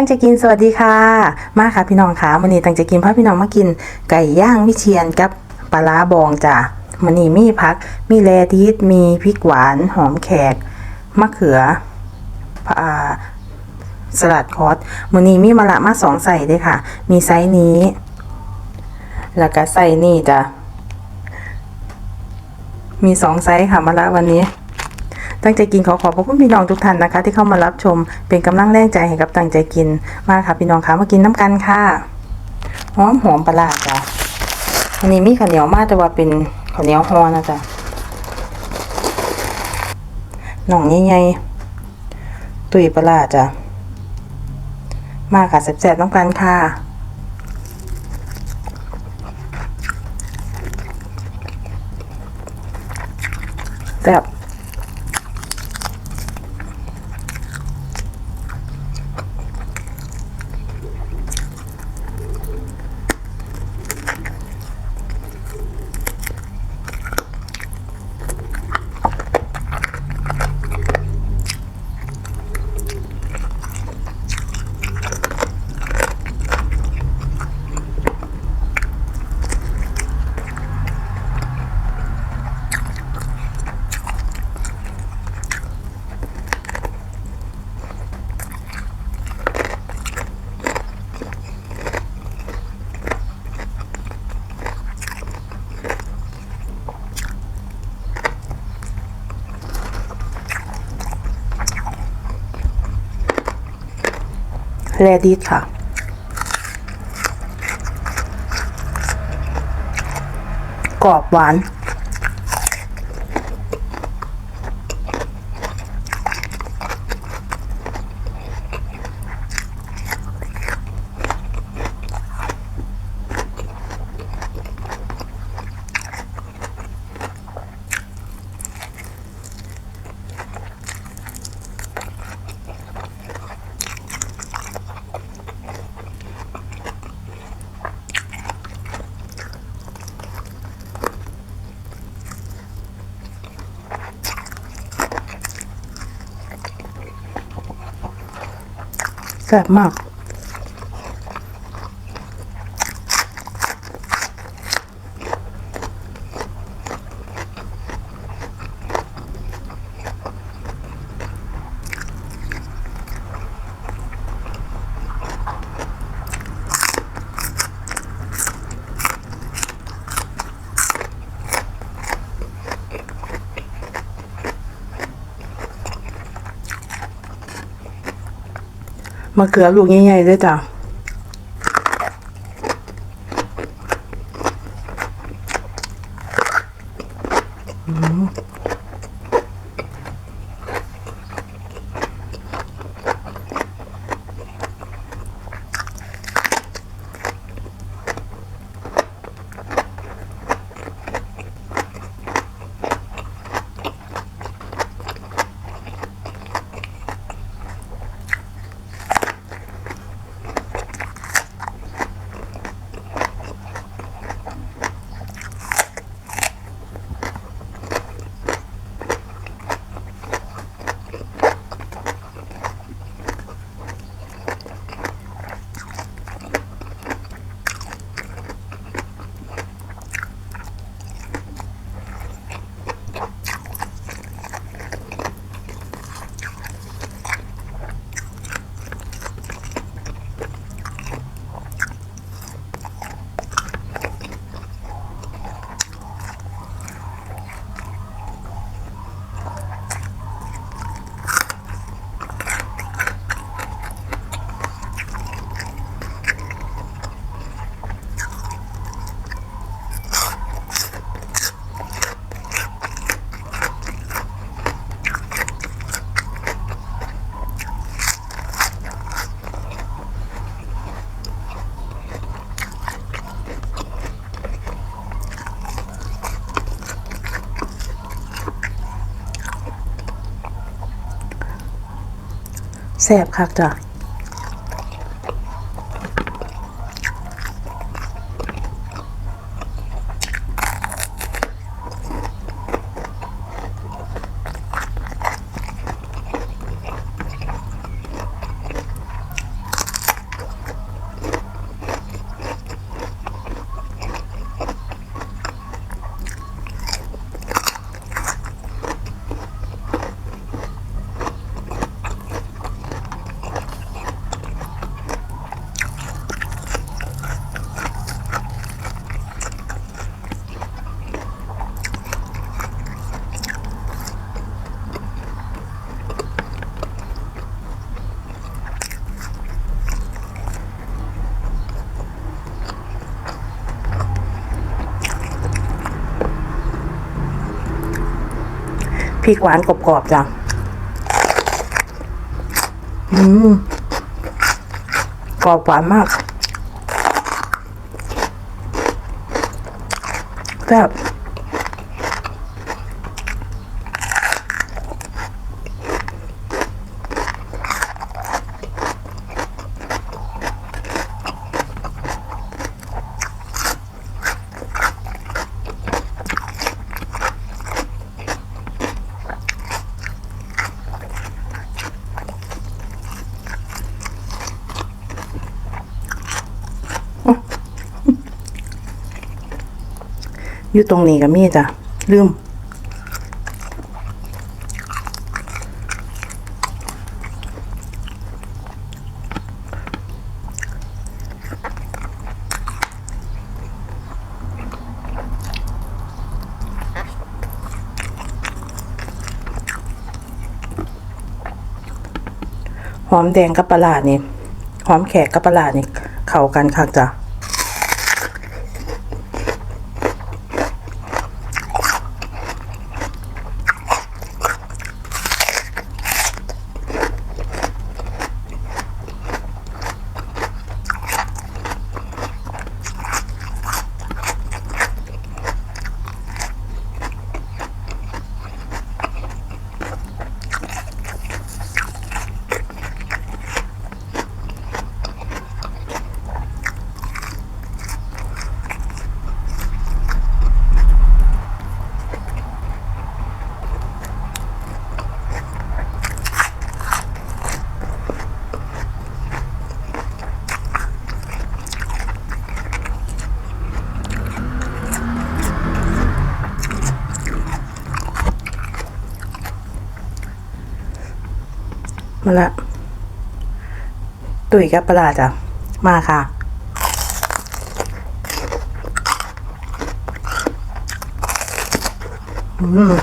ตั้งใจกินสวัสดีค่ะ มาค่ะพี่น้องค่ะวันนี้ตั้งใจกินพาพี่น้องมากินไก่ย่างวิเชียนกับปลาร้าบองจ้ะมันนี้มีพัก มีแลดีสมีพริกหวานหอมแขกมะเขือสลัดคอสมันนี้มีมะละมาสองใส่ด้วยค่ะ มีไซส์นี้ แล้วก็ไส้นี่จ้ะมีสองไซส์ค่ะมะละวันนี้ ตั้งใจกินขอขอบพระคุณพี่น้องทุกท่านนะคะ ที่เข้ามารับชมเป็นกำลังแรงใจให้กับตั้งใจกินมาค่ะพี่น้องคะมากินน้ำกันค่ะหอมหอมปลาจ้ะอันนี้มีข้าวเหนียวมากแต่ว่าเป็นข้าวเหนียวฮอนะจ๊ะหน่องใหญ่ๆตุยปลาร้าจ้ะมาค่ะแซ่บๆน้ำกันค่ะ แรดิสค่ะ กรอบหวาน แซ่บมาก มะเขือลูกใหญ่ๆด้วยจ้ะ แซ่บคักจ้ะ ริกหวานกรอบๆจ้ะอืมกรอบหวานมากแซ่บ อยู่ตรงนี้กับมีจ้ะลืมหอมแดงกับปลาร้านี่หอมแขกกับปลาร้านี่เข้ากันค่ะจ้ะ มาละ ตุ๋ยกับปลาร้าจ้ะ มาค่ะ อืม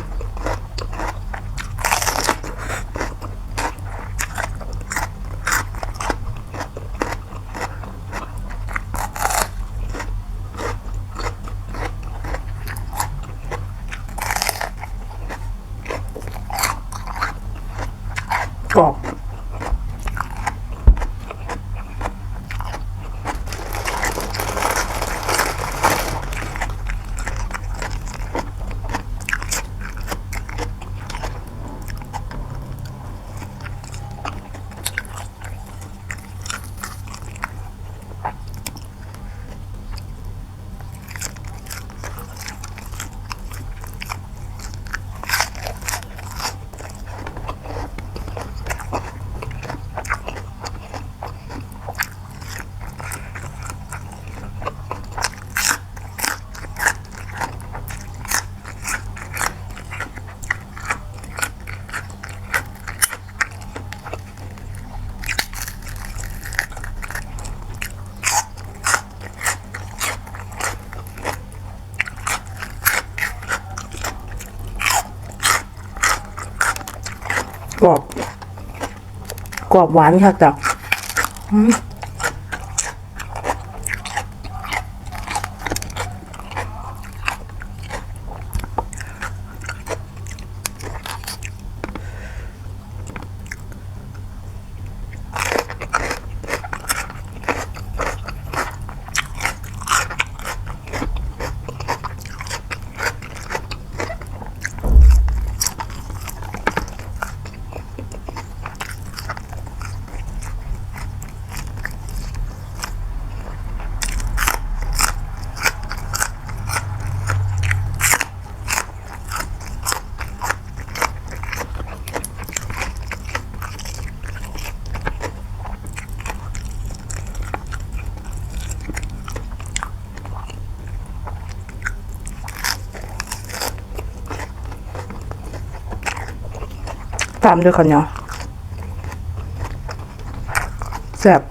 กรอบ กรอบ กรอบหวานค่ะจ้ะ ตามด้วยข้าวเหนียวแซ่บ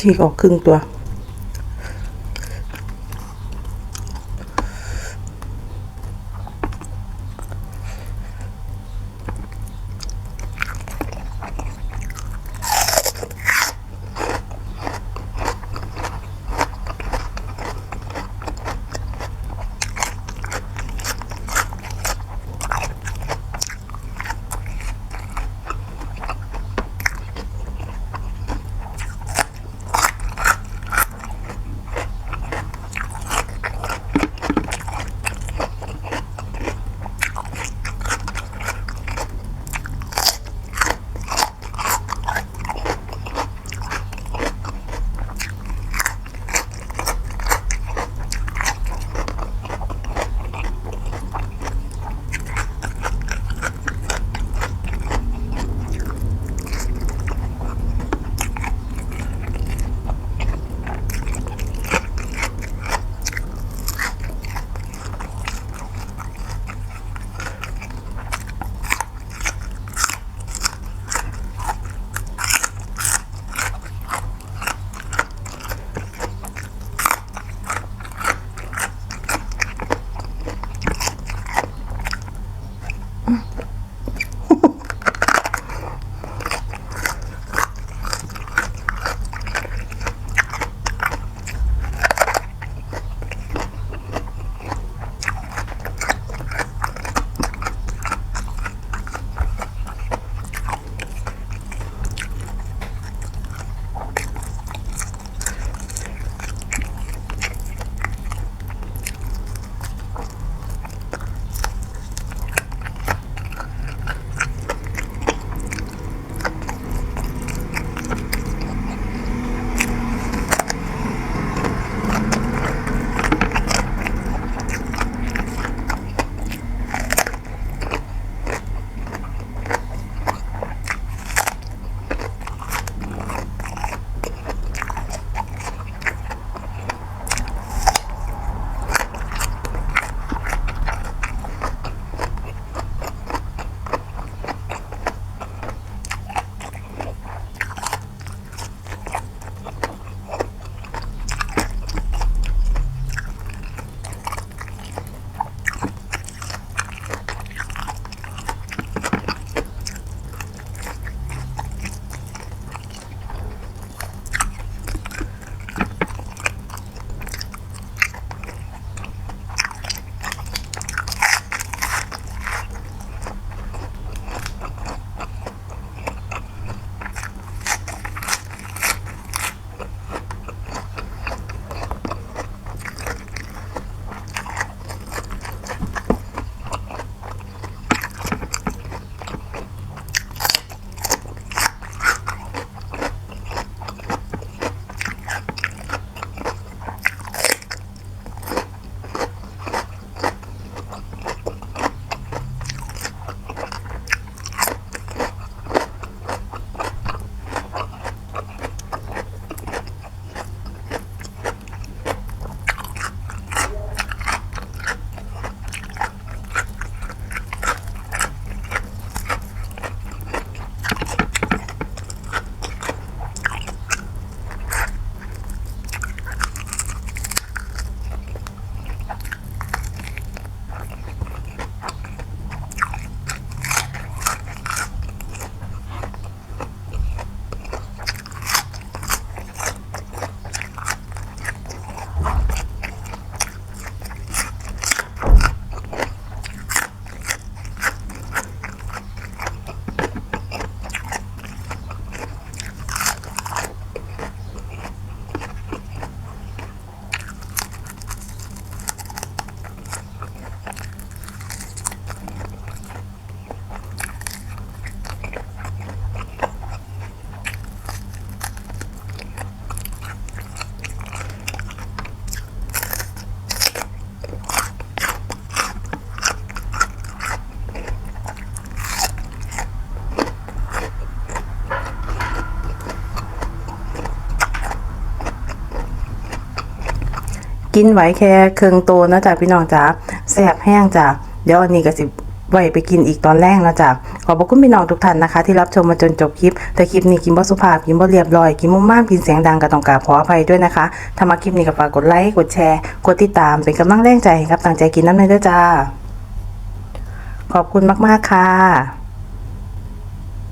ฉีกออกครึ่งตัว กินไหวแค่เครืองโตนะจ๊ะพี่น้องจ๊ะแสบแห้งจ้ะเดี๋ยวอันนี้ก็สิไว้ไปกินอีกตอนแรกนะจ๊ะขอบคุณพี่น้องทุกท่านนะคะ ที่รับชมมาจนจบคลิป แต่คลิปนี้กินบ่สุภาพกินบ่เรียบร้อย กินมุ่งมากกินเสียงดังกับตองกาบขออภัยด้วยนะคะถ้ามาคลิปนี้ก็ฝากกดไลค์กดแชร์กดติดตามเป็นกำลังแรงใจครับตั้งใจกินน้ำเลยด้วยจ้าขอบคุณมากๆค่ะ